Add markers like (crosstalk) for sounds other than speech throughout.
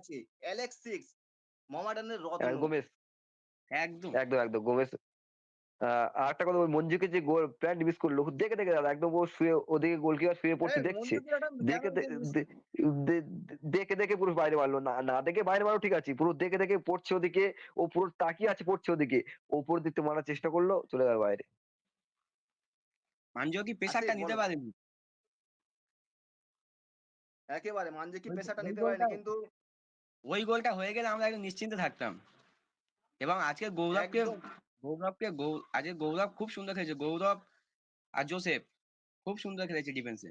আছে Alex six মোহামেডানের রত্ন গোমেস একদম। একদম একদম গোমেস আর একটা কথা মঞ্জুকে যে গোল প্যান্ট মিস করল দেখে দেখে দাদা একদম ও শুয়ে ওদিকে গোলকিপার শুয়ে পড়ছে দেখছে। দেখে দেখে দেখে পুরো বাইরে মারলো। না না দেখে বাইরে মারো ঠিক আছে পুরো দেখে দেখে পড়ছে ওদিকে ও পুরো তাকিয়ে আছে পড়ছে ওদিকে ওপর দিক থেকে মারার চেষ্টা করল চলে গেল বাইরে। মানজো কি পেশাটা নিতে। পারেনি? একেবারে মানজে কি পেশাটা নিতে পারেনি কিন্তু ওই গোলটা হয়ে গেলে আমরা একদম নিশ্চিন্তে থাকতাম। এবং আজকে গৌরবকে গৌরবকে আজকে গৌরব খুব সুন্দর খেলেছে। গৌরব আর জোসেফ খুব সুন্দর খেলেছে ডিফেন্সে।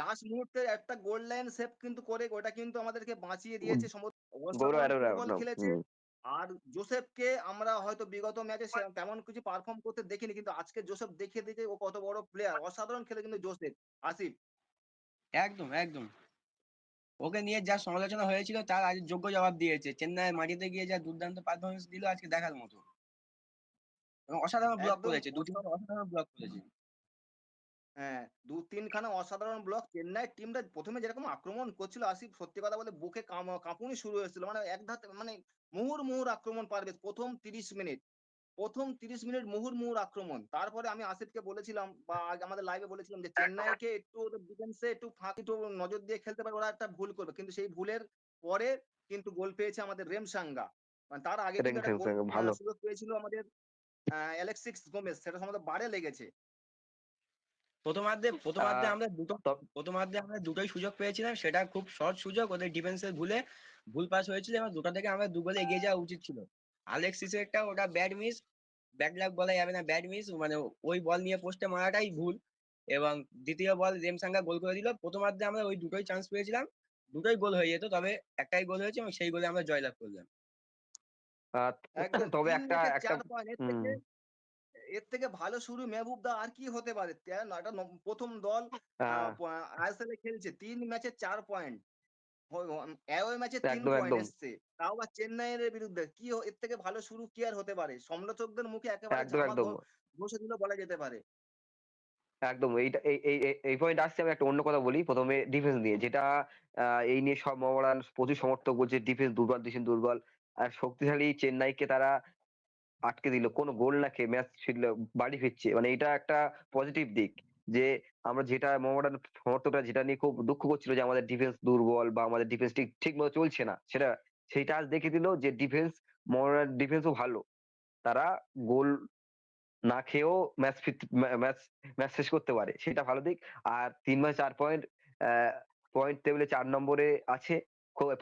লাস্ট মুহূর্তে একটা গোল লাইন সেভ কিন্তু করে ওটা কিন্তু আমাদেরকে বাঁচিয়ে দিয়েছে অসাধারণ খেলেছে। আর জোসেফকে আমরা হয়তো বিগত ম্যাচে তেমন কিছু পারফর্ম করতে দেখিনি কিন্তু আজকে জোসেফ দেখিয়ে দিয়েছে ও কত বড় প্লেয়ার অসাধারণ খেলে কিন্তু জোসেফ। আসিফ। একদম একদম। ওকে নিয়ে যা সমালোচনা হয়েছিল তার আজ যোগ্য জবাব দিয়েছে। চেন্নাই মাটিতে গিয়ে যা দুর্দান্ত পারফরমেন্স দিল আজকে দেখার মতো। এবং অসাধারণ ব্লক করেছে দু অসাধারণ ব্লক করেছে। হ্যাঁ দু তিনখানা অসাধারণ ব্লক চেন্নাই টিমটা প্রথমে যেরকম আক্রমণ করছিল আসিফ সত্যি কথা বলে বুকে কাঁপুনি শুরু হয়েছিল। মানে এক ধাতে মানে মুহুর মুহুর আক্রমণ পারবে প্রথম তিরিশ মিনিট। প্রথম তিরিশ মিনিট মুহুর মুহুর আক্রমণ। তারপরে আমি আসিফকে বলেছিলাম বা আজ আমাদের লাইভে বলেছিলাম যে চেন্নাইকে একটু ওদের ডিফেন্সে একটু ফাঁকি একটু নজর দিয়ে খেলতে পারে ওরা একটা ভুল করবে। কিন্তু সেই ভুলের পরে কিন্তু গোল পেয়েছে আমাদের রেমসাঙ্গা মানে তার আগে ভালো। সুযোগ পেয়েছিল আমাদের অ্যালেক্সিক্স গোমেস সেটা সম্ভবত বারে লেগেছে। প্রথমার্ধে প্রথমার্ধে আমরা দুটো প্রথমার্ধে আমরা দুটোই সুযোগ পেয়েছিলাম। সেটা খুব শর্ট সুযোগ ওদের ডিফেন্সের ভুলে ভুল পাস হয়েছিল এবং দুটো থেকে আমরা দু গোলে এগিয়ে যাওয়া উচিত ছিল। আলেক্সিসেরটা ওটা ব্যাড মিস ব্যাড লাক বলা যাবে না ব্যাড মিস মানে ওই বল নিয়ে পোস্টে মারাটাই ভুল এবং দ্বিতীয় বল রেমসাঙ্গা গোল করে দিল। প্রথমার্ধে আমরা ওই দুটোই চান্স পেয়েছিলাম দুটোই গোল হয়ে যেত তবে একটাই গোল হয়েছে এবং সেই গোলে আমরা জয়লাভ করলাম। (laughs) তবে একটা একটা এর থেকে ভালো শুরু মেহবুব দা আর কি হতে পারে? তে- না, এটা প্রথম দল আইএসএল এ খেলছে তিন ম্যাচে চার পয়েন্ট ওই ম্যাচে তিন পয়েন্ট এসছে। তাও আবার চেন্নাইয়ের বিরুদ্ধে। কি এর থেকে ভালো শুরু কি আর হতে পারে? সমালোচকদের মুখে একেবারে একদম জামা একদম। ঘ- ঘষে দিল বলা যেতে পারে। একদম এইটা এই এই এই- এই পয়েন্ট আসছে আমি একটা অন্য কথা বলি। প্রথমে ডিফেন্স নিয়ে যেটা আহ, এই নিয়ে সব প্রচুর সমর্থক বলছে ডিফেন্স দুর্বল ডিফেন্স দুর্বল। আর শক্তিশালী চেন্নাইকে তারা আটকে দিল। কোনো গোল না খেয়ে ম্যাচ ফিরল বাড়ি ফিরছে। মানে এটা একটা পজিটিভ দিক যে আমরা যেটা মোহামেডান সমর্থকরা যেটা নিয়ে খুব দুঃখ করছিল যে আমাদের ডিফেন্স দুর্বল বা আমাদের ডিফেন্স ঠিক ঠিক মতো চলছে না, সেটা, সেইটা আজ দেখে দিল যে ডিফেন্স মোহামেডান ডিফেন্সও ভালো। তারা গোল না খেয়েও ম্যাচ ম্যাচ ম্যাচ শেষ করতে পারে, সেটা ভালো দিক। আর তিন ম্যাচ চার পয়েন্ট পয়েন্ট টেবিলে চার নম্বরে আছে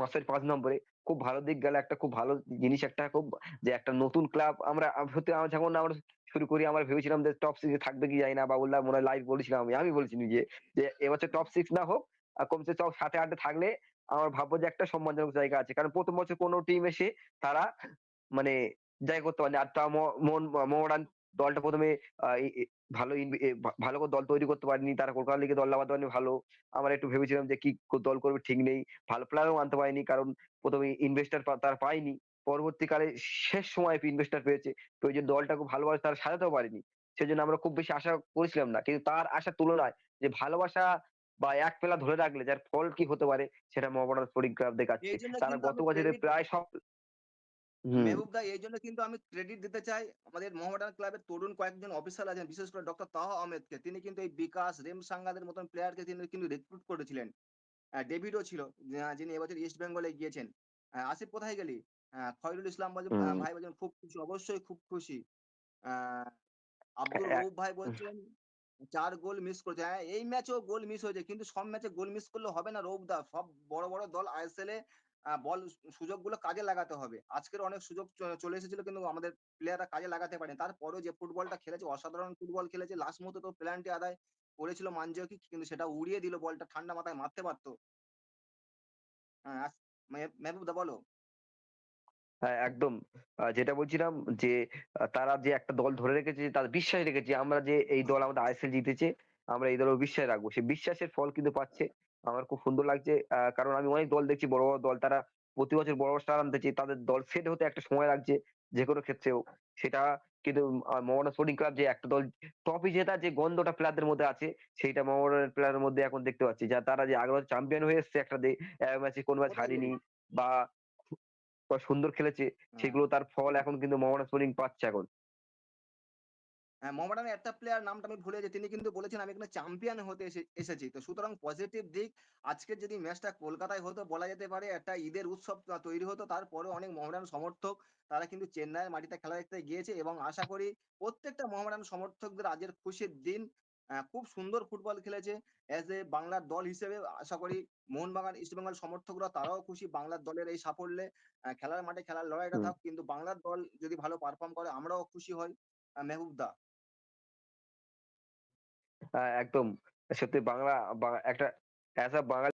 পাঁচের পাঁচ নম্বরে। খুব ভালো দিক গেলে একটা খুব ভালো জিনিস একটা খুব যে একটা নতুন ক্লাব আমরা, আম- সত্যি আমরা যখন আমরা শুরু করি আমরা ভেবেছিলাম যে টপ সিক্সে থাকবে কি যায় না বা বললাম, মনে লাইভ বলেছিলাম আমি আমি বলেছি নিজে যে এবছর টপ সিক্স না হোক, আর কমসে টপ সাথে আটে থাকলে আমার ভাববো যে একটা সম্মানজনক জায়গা আছে। কারণ প্রথম বছর কোনো টিম এসে তারা মানে যাই করতে পারেনি। আর তা ম- মোহনবাগান দলটা প্রথমে ভালো ভালো করে দল তৈরি করতে পারেনি। তারা কলকাতা লিগে দল নামাতে পারেনি ভালো। আমরা একটু ভেবেছিলাম যে কি দল করবে ঠিক নেই। ভালো প্লেয়ারও আনতে পারেনি কারণ প্রথমে ইনভেস্টার তারা পায়নি। পরবর্তীকালে শেষ সময় ইনভেস্টার পেয়েছে। তো ওই যে দলটাকে ভালোভাবে তারা সাজাতেও পারেনি। সেজন্য আমরা খুব বেশি আশা করেছিলাম না। কিন্তু তার আশার তুলনায় যে ভালোবাসা বা এক পেলা ধরে রাখলে যার ফল কি হতে পারে সেটা স্পোর্টিং ক্লাব দেখাচ্ছে তারা গত বছরে প্রায় সব মেহবুব দা এই জন্য কিন্তু আমি ক্রেডিট দিতে চাই। আমাদের মোহামেডান ক্লাবের তরুণ কয়েকজন অফিসার আছেন বিশেষ করে ডক্টর তাহ আহমেদকে। তিনি কিন্তু এই বিকাশ রেম মতন প্লেয়ারকে তিনি কিন্তু রিক্রুট করেছিলেন। ডেভিডও ছিল যিনি এবছর ইস্ট বেঙ্গলে গিয়েছেন। আসিফ কোথায় গেলি? খয়রুল ইসলাম ভাই বলছেন খুব খুশি অবশ্যই খুব খুশি। আহ, আব্দুল এক- ভাই বলছেন চার গোল মিস করেছে। হ্যাঁ এই ম্যাচেও গোল মিস হয়েছে কিন্তু সব ম্যাচে গোল মিস করলে হবে না রৌফ দা। সব বড় বড় দল আইএসএল এ বল সুযোগগুলো কাজে লাগাতে হবে। আজকের অনেক সুযোগ চলে এসেছিল কিন্তু আমাদের প্লেয়াররা কাজে লাগাতে পারেনি। তারপরেও যে ফুটবলটা খেলেছে, অসাধারণ ফুটবল খেলেছে লাস্ট মুহূর্তে তো প্ল্যানটি আদায় করেছিল মানজিও কিন্তু সেটা উড়িয়ে দিল বলটা, ঠান্ডা মাথায় মারতে পারতো। হ্যাঁ আস- মে- মেহবুব দা বলো। হ্যাঁ একদম। যেটা বলছিলাম যে তারা যে একটা দল ধরে রেখেছে তার বিশ্বাস রেখেছে, আমরা যে এই দল আমাদের আইএসএল জিতেছে, আমরা এই দলের বিশ্বাস রাখব। সেই বিশ্বাসের ফল কিন্তু পাচ্ছে। আমার খুব সুন্দর লাগছে। আহ, কারণ আমি অনেক দল দেখছি বড় বড় দল। তারা প্রতি বছর বড় বড় স্টার আনতেছে তাদের দল সেট হতে একটা সময় লাগছে যে কোনো ক্ষেত্রেও। সেটা কিন্তু মোহামেডান স্পোর্টিং ক্লাব যে একটা দল ট্রফি জেতা যে গন্ধটা প্লেয়ারদের মধ্যে আছে সেইটা মোহামেডান প্লেয়ারের মধ্যে এখন দেখতে পাচ্ছি। যা তারা যে আগের চ্যাম্পিয়ন হয়ে এসছে একটা ম্যাচে কোন ম্যাচ হারিনি বা সুন্দর খেলেছে হ্যাঁ। সেগুলো তার ফল এখন কিন্তু মোহামেডান স্পোর্টিং পাচ্ছে এখন। মোহামেডানের একটা প্লেয়ার নামটা আমি ভুলে যাই তিনি কিন্তু বলেছেন আমি এখানে চ্যাম্পিয়ন হতে এসেছি। তো সুতরাং পজিটিভ দিক আজকের যদি ম্যাচটা কলকাতায় হতো বলা যেতে পারে একটা ঈদের উৎসব তৈরি হতো। তারপরে অনেক মোহামেডান সমর্থক তারা কিন্তু চেন্নাইয়ের মাটিতে খেলা দেখতে গিয়েছে এবং আশা করি প্রত্যেকটা মোহামেডান সমর্থকদের আজের খুশির দিন খুব সুন্দর ফুটবল খেলেছে। অ্যাজ এ বাংলার দল হিসেবে আশা করি মোহনবাগান ইস্টবেঙ্গল সমর্থকরা তারাও খুশি। বাংলার দলের এই সাফল্যে খেলার মাঠে খেলার লড়াইটা। থাক কিন্তু বাংলার দল যদি ভালো পারফর্ম করে আমরাও খুশি হই। আহ, আহ, একদম সত্যি বাংলা একটা অ্যাজ আ বাঙালি